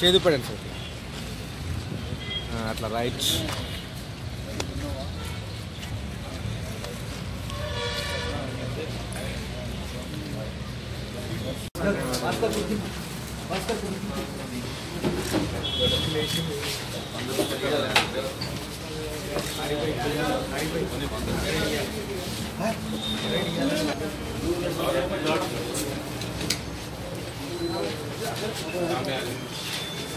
చేదుపడండి sir. ఆ, అట్లా right.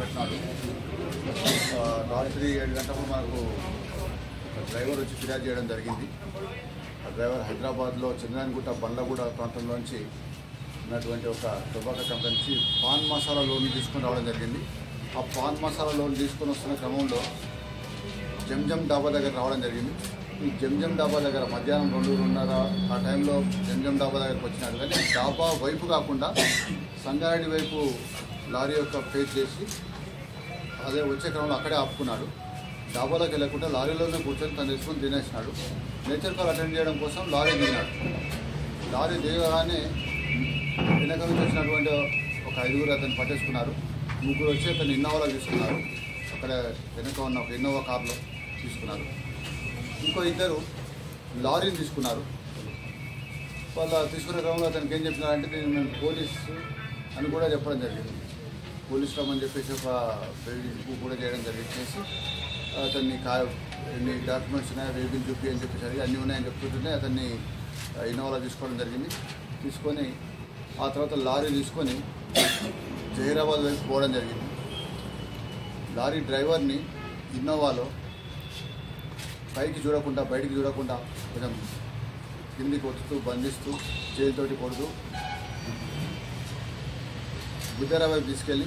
పెట్టినాడు రాత్రి ఏడు గంటలకు మాకు డ్రైవర్ వచ్చి ఫిర్యాదు చేయడం జరిగింది. ఆ డ్రైవర్ హైదరాబాద్లో చంద్రాయనగుట్ట బండ్లగూడ ప్రాంతంలోంచి ఉన్నటువంటి ఒక టొబాకో కంపెనీ నుంచి పాన్ మసాలా లోన్ తీసుకొని రావడం జరిగింది. ఆ పాన్ మసాలా లోన్ తీసుకొని వస్తున్న క్రమంలో జంజం డాబా దగ్గర రావడం జరిగింది. ఈ జంజం డాబా దగ్గర మధ్యాహ్నం రెండు రెండున్నర ఆ టైంలో జంజం డాబా దగ్గరకు వచ్చినాడు కానీ డాబా వైపు కాకుండా సంగారెడ్డి వైపు లారీ యొక్క ఫేస్ చేసి అదే వచ్చే క్రమంలో అక్కడే ఆపుకున్నాడు. డాబాలోకి వెళ్ళకుండా లారీలోనే కూర్చొని తను తీసుకొని తినేసినాడు. నేచర్ కాల్ అటెండ్ చేయడం కోసం లారీ దిగినాడు. లారీ దిగగానే వెనక నుంచి వచ్చినటువంటి ఒక ఐదుగురు అతను పట్టేసుకున్నారు. ముగ్గురు వచ్చి అతను ఇన్నోవాలో తీసుకున్నారు. అక్కడ వెనక ఉన్న ఒక ఇన్నోవా కార్లో తీసుకున్నారు. ఇంకో ఇద్దరు లారీని తీసుకున్నారు. వాళ్ళ తీసుకునే క్రమంలో అతనికి ఏం చెప్పినారంటే నేను పోలీసు పోలీస్ అని కూడా చెప్పడం జరిగింది. పోలీస్ అని చెప్పేసి ఒక బిల్డింగ్ కూడా చేయడం జరిగించేసి అతన్ని కా ఎన్ని డాక్యుమెంట్స్ ఉన్నాయి వేబిల్ చూపి అని చెప్పేసి అడిగి అన్నీ ఉన్నాయని చెప్తుంటేనే అతన్ని ఇన్నోవాలో తీసుకోవడం జరిగింది. తీసుకొని ఆ తర్వాత లారీ తీసుకొని జహీరాబాద్ వైపు పోవడం జరిగింది. లారీ డ్రైవర్ని ఇన్నోవాలో పైకి చూడకుండా బయటికి చూడకుండా కొంచెం కిందికి వస్తుతూ బంధిస్తూ చేతితోటి కొడుతూ బుద్ధేరా వైపు తీసుకెళ్ళి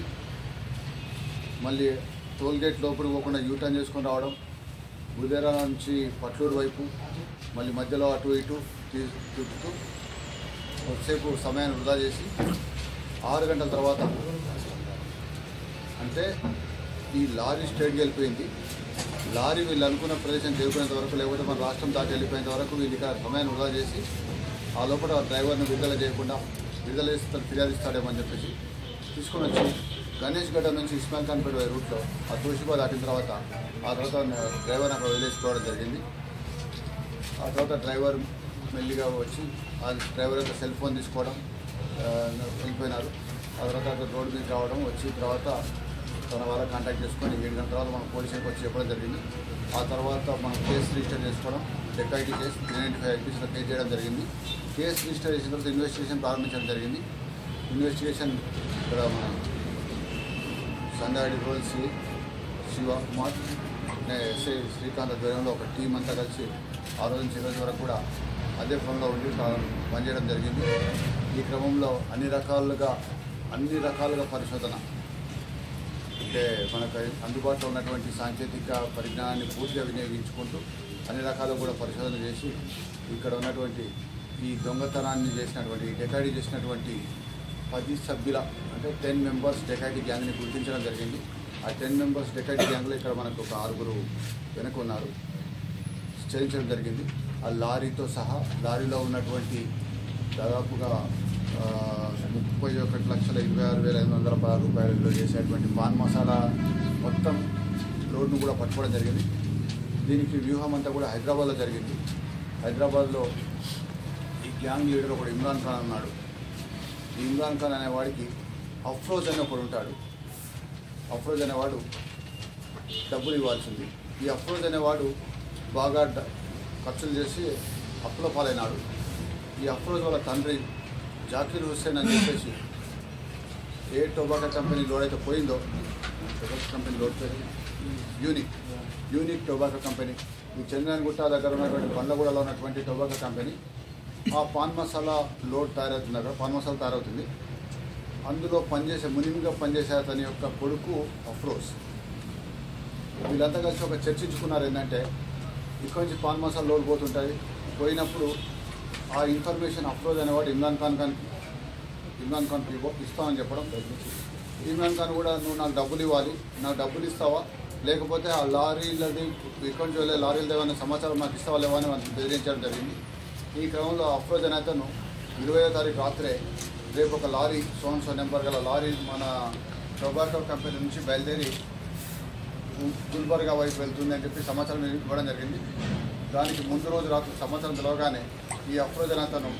మళ్ళీ టోల్గేట్ లోపలికి పోకుండా యూటర్న్ చేసుకొని రావడం బుధేరా నుంచి పట్లూరు వైపు మళ్ళీ మధ్యలో అటు ఇటు తిప్పుతూ కొద్దిసేపు సమయాన్ని వృధా చేసి ఆరు గంటల తర్వాత అంటే ఈ లారీ స్టేట్కి వెళ్ళిపోయింది. లారీ వీళ్ళు అనుకున్న ప్రదేశం చేరుకునేంత వరకు లేకపోతే మన రాష్ట్రం దాటి వెళ్ళిపోయేంత వరకు వీళ్ళు ఇక్కడ సమయాన్ని వృధా చేసి ఆ లోపల డ్రైవర్ని విడుదల చేయకుండా విడుదల చేసి తను ఫిర్యాదు ఇస్తాడేమని చెప్పేసి తీసుకొని వచ్చి గణేష్ గడ్డ నుంచి ఇస్మాయిల్ ఖాన్పేట రూట్లో ఆ తోషిబా దాటిన తర్వాత ఆ తర్వాత డ్రైవర్ అక్కడ వదిలేసుకోవడం జరిగింది. ఆ తర్వాత డ్రైవర్ మెల్లిగా వచ్చి ఆ డ్రైవర్ యొక్క సెల్ ఫోన్ తీసుకోవడం వెళ్ళిపోయినారు. ఆ తర్వాత అక్కడ రోడ్డు మీద రావడం వచ్చిన తర్వాత తన వాళ్ళ కాంటాక్ట్ చేసుకొని ఏడు గంటల తర్వాత మనం పోలీసులకు వచ్చి చెప్పడం జరిగింది. ఆ తర్వాత మనం కేసు రిజిస్టర్ చేసుకోవడం dacoity case three ninety five ఐపీసీలో case చేయడం జరిగింది. కేసు రిజిస్టర్ చేసిన తర్వాత ఇన్వెస్టిగేషన్ ప్రారంభించడం జరిగింది. ఇన్వెస్టిగేషన్ ఇక్కడ మన Sangareddy rural C Shivakumar SI Srikanth ఆధ్వర్యంలో ఒక టీం అంతా కలిసి ఆ రోజు నుంచి రోజు వరకు కూడా అదే ఫోన్లో ఉండి పనిచేయడం జరిగింది. ఈ క్రమంలో అన్ని రకాలుగా అన్ని రకాలుగా పరిశోధన అంటే మనకు అందుబాటులో ఉన్నటువంటి సాంకేతిక పరిజ్ఞానాన్ని పూర్తిగా వినియోగించుకుంటూ అన్ని రకాలుగా కూడా పరిశోధన చేసి ఇక్కడ ఉన్నటువంటి ఈ దొంగతనాన్ని చేసినటువంటి డెకాడీ చేసినటువంటి పది సభ్యుల అంటే టెన్ మెంబర్స్ డెకాటి గ్యాంగ్ని గుర్తించడం జరిగింది. ఆ టెన్ మెంబర్స్ డెకాటి గ్యాంగ్లో ఇక్కడ మనకు ఒక ఆరుగురు వెనక ఉన్నారు. చేయించడం జరిగింది. ఆ లారీతో సహా లారీలో ఉన్నటువంటి దాదాపుగా ముప్పై ఒకటి లక్షల ఇరవై ఆరు వేల ఐదు వందల పదహారు రూపాయలు చేసేటువంటి పాన్ మసాలా మొత్తం లోడ్ను కూడా పట్టుకోవడం జరిగింది. దీనికి వ్యూహం అంతా కూడా హైదరాబాద్లో జరిగింది. హైదరాబాద్లో ఈ గ్యాంగ్ లీడర్ ఒకడు ఇమ్రాన్ ఖాన్ అన్నాడు. ఇమ్రాన్ ఖాన్ అనేవాడికి అఫ్రోజ్ అని ఒకడు ఉంటాడు. అఫ్రోజ్ అనేవాడు డబ్బులు ఇవ్వాల్సింది. ఈ అఫ్రోజ్ అనేవాడు బాగా ఖర్చులు చేసి అప్పుల పాలైనాడు. ఈ అఫ్రోజ్ వాళ్ళ తండ్రి జాకీర్ హుస్సేన్ అని చెప్పేసి ఏ టొబాకో కంపెనీ లోడ్ అయితే పోయిందో టొబాకో కంపెనీ లోడ్ పోయింది యూనిక్. Unique tobacco company. ఈ చంద్రన్గుట్ట దగ్గర ఉన్నటువంటి బండ్లగూడలో ఉన్నటువంటి టొబాకో కంపెనీ ఆ పాన్ మసాలా లోడ్ తయారవుతుంది అక్కడ పాన్ మసాలా తయారవుతుంది. అందులో పనిచేసే మునిమిగా పనిచేసే అతని యొక్క కొడుకు అఫ్రోజ్. వీళ్ళంతా కలిసి ఒక చర్చించుకున్నారు ఏంటంటే ఇక్కడి నుంచి పాన్ మసాలా లోడ్ పోతుంటుంది పోయినప్పుడు ఆ ఇన్ఫర్మేషన్ అఫ్రోజ్ అనేవాడు ఇమ్రాన్ ఖాన్ ఖాన్ ఇమ్రాన్ ఖాన్ ఇవ్వ ఇస్తామని చెప్పడం ఇమ్రాన్ ఖాన్ కూడా నువ్వు నాకు డబ్బులు ఇవ్వాలి. నాకు డబ్బులు ఇస్తావా? లేకపోతే ఆ లారీలది ఇక్కడి నుంచి వెళ్ళే లారీలది ఏమైనా సమాచారం నాకు ఇస్తావా లేవా? అని బెదిరించడం జరిగింది. ఈ క్రమంలో అఫ్రోజ్ అనే అతను ఇరవయో తారీఖు రాత్రే రేపు ఒక లారీ సోన్ సో నెంబర్ గల లారీ మన టొబాకో కంపెనీ నుంచి బయలుదేరి గుల్బర్గా వైపు వెళ్తుంది అని చెప్పి సమాచారం ఇవ్వడం జరిగింది. దానికి ముందు రోజు రాత్రి సమాచారం తెలవగానే ఈ అఫ్రోజ్ అనే అతను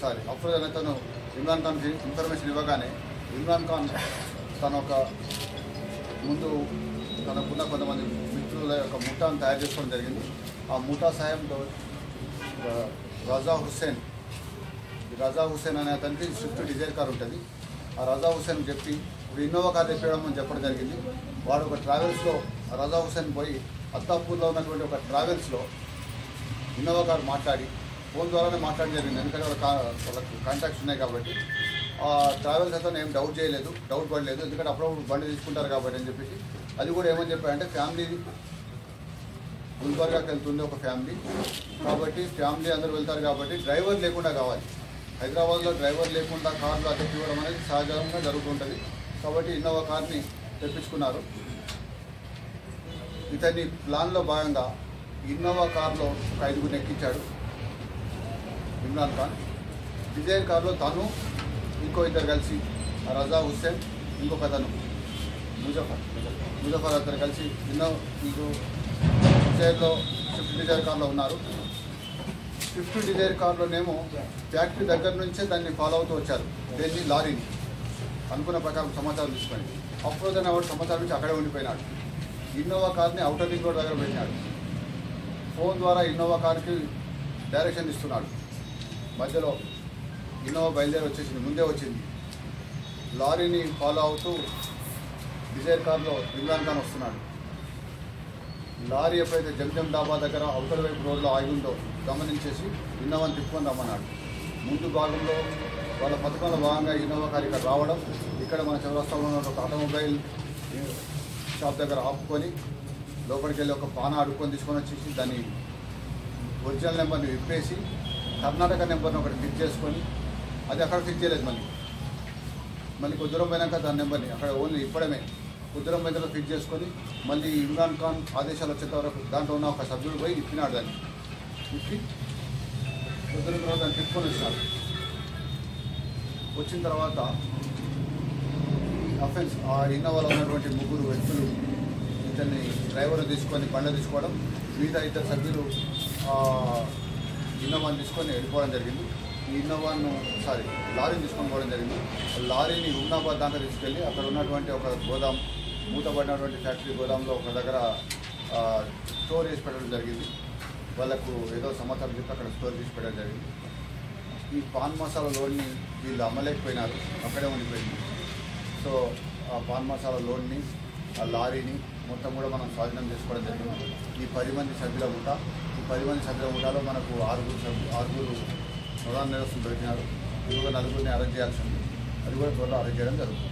సారీ అఫ్రోజ్ అనే అతను ఇమ్రాన్ ఖాన్కి ఇన్ఫర్మేషన్ ఇవ్వగానే ఇమ్రాన్ ఖాన్ తన ఒక ముందు తనకున్న కొంతమంది మిత్రుల యొక్క ముఠాను తయారు చేసుకోవడం జరిగింది. ఆ ముఠా సాయంతో రజా హుస్సేన్ రజా హుస్సేన్ అనే అతనికి స్విఫ్ట్ డిజైర్ కార్ ఉంటుంది. ఆ రజా హుస్సేన్ చెప్పి ఇప్పుడు ఇన్నోవా కార్ తెప్పించడం అని చెప్పడం జరిగింది. వాడు ఒక ట్రావెల్స్లో రజా హుస్సేన్ పోయి అత్తాపూర్లో ఉన్నటువంటి ఒక ట్రావెల్స్లో ఇన్నోవా కార్ మాట్లాడి ఫోన్ ద్వారానే మాట్లాడడం జరిగింది. ఎందుకంటే వాళ్ళ కా- వాళ్ళకి కాంటాక్ట్స్ ఉన్నాయి కాబట్టి. ఆ ట్రావెల్స్ అతను ఏం డౌట్ చేయలేదు డౌట్ పడలేదు. ఎందుకంటే అప్పుడప్పుడు బండి తీసుకుంటారు కాబట్టి అని చెప్పేసి అది కూడా ఏమని చెప్పారంటే ఫ్యామిలీ గుల్బర్గాకి వెళ్తుంది ఒక ఫ్యామిలీ. కాబట్టి ఫ్యామిలీ అందరూ వెళ్తారు కాబట్టి డ్రైవర్ లేకుండా కావాలి. హైదరాబాద్లో డ్రైవర్ లేకుండా కార్లు అద్దెకి ఇవ్వడం అనేది సహజంగా జరుగుతుంటుంది. కాబట్టి ఇన్నోవా కార్ని తెప్పించుకున్నారు. ఇతని ప్లాన్లో భాగంగా ఇన్నోవా కార్లో ఒక ఐదుగురిని ఎక్కించాడు ఇమ్రాన్ ఖాన్. డిజైర్ కార్లో తను ఇంకో ఇద్దరు కలిసి రజా హుస్సేన్ ఇంకొక అతను ముజఫర్. ముజఫర్ అతను కలిసి ఇన్నో ఇంకో డిజైర్లో స్విఫ్ట్ డిజైర్ కార్లో ఉన్నారు. స్విఫ్ట్ డిజైర్ కార్లోనేమో ఫ్యాక్టరీ దగ్గర నుంచే దాన్ని ఫాలో అవుతూ వచ్చారు. దేన్ని? లారీని. అనుకున్న ప్రకారం సమాచారం తీసుకొని. అఫ్రోజ్ అనేవాడు సమాచారం నుంచి అక్కడే ఉండిపోయినాడు. ఇన్నోవా కార్ని అవుటర్ రింగ్ రోడ్ దగ్గర పెట్టినాడు. ఫోన్ ద్వారా ఇన్నోవా కార్కి డైరెక్షన్ ఇస్తున్నాడు. మధ్యలో ఇన్నోవా బయలుదేరి వచ్చేసింది. ముందే వచ్చింది. లారీని ఫాలో అవుతూ డిజైర్ కార్లో ఇమ్రాన్ ఖాన్ వస్తున్నాడు. లారీ ఎప్పుడైతే జంజం డాబా దగ్గర అవతల వైపు రోడ్లో ఆగి ఉందో గమనించేసి ఇన్నోవాని తిప్పుకొని రమ్మన్నాడు. ముందు భాగంలో వాళ్ళ పథకంలో భాగంగా ఇన్నోవా కార్ ఇక్కడ రావడం ఇక్కడ మన చౌరస్తాలో ఉన్న ఒక ఆటోమొబైల్ షాప్ దగ్గర ఆపుకొని లోపలికి వెళ్ళి ఒక పాన అడుక్కొని తీసుకొని వచ్చేసి దాన్ని ఒరిజినల్ నెంబర్ని విప్పేసి కర్ణాటక నెంబర్ని ఒకటి ఫిక్స్ చేసుకొని అది అక్కడ ఫిక్స్ చేయలేదు మళ్ళీ. మళ్ళీ కొద్ది దూరం పోయినాక దాని నెంబర్ని అక్కడ ఓన్లీ ఇప్పడమే. కొద్ది దూరం ఫిట్ చేసుకొని మళ్ళీ ఇమ్రాన్ ఖాన్ ఆదేశాలు వచ్చేంత వరకు దాంట్లో ఉన్న ఒక సభ్యుడు పోయి ఇప్పినాడు దాన్ని. ఇప్పి కొద్ది తర్వాత దాన్ని తిప్పుకొని వచ్చినాడు వచ్చిన తర్వాత అఫెన్స్ ఆ ఇన్నోవాలో ఉన్నటువంటి ముగ్గురు వ్యక్తులు ఇతన్ని డ్రైవర్ తీసుకొని బండ తీసుకోవడం మిగతా ఇద్దరు సభ్యులు ఇన్నోవాని తీసుకొని వెళ్ళిపోవడం జరిగింది. ఈ ఇన్నోవాను సారీ లారీని తీసుకొని పోవడం జరిగింది. లారీని హుమ్నాబాద్ దాకా తీసుకెళ్ళి అక్కడ ఉన్నటువంటి ఒక గోదాం మూతబడినటువంటి ఫ్యాక్టరీ గోదాంలో ఒక దగ్గర స్టోర్ చేసి పెట్టడం జరిగింది. వాళ్ళకు ఏదో సమాచారం చెప్పి అక్కడ స్టోర్ చేసి పెట్టడం జరిగింది. ఈ పాన్ మసాలా లోన్ని వీళ్ళు అమ్మలేకపోయినారు అక్కడే ఉండిపోయింది. సో ఆ పాన్ మసాలా లోన్ని ఆ లారీని మొత్తం కూడా మనం స్వాధీనం చేసుకోవడం జరిగింది. ఈ పది మంది సభ్యుల ముఠ ఈ పది మంది సభ్యుల ముఠాలో మనకు ఆరుగురు సభ్యు ఆరుగురు ప్రధాన నిరసన దొరికినారు. ఇంకొక నలుగురిని అరెస్ట్ చేయాల్సి ఉంది. అది కూడా త్వరలో అరెస్ట్ చేయడం జరుగుతుంది.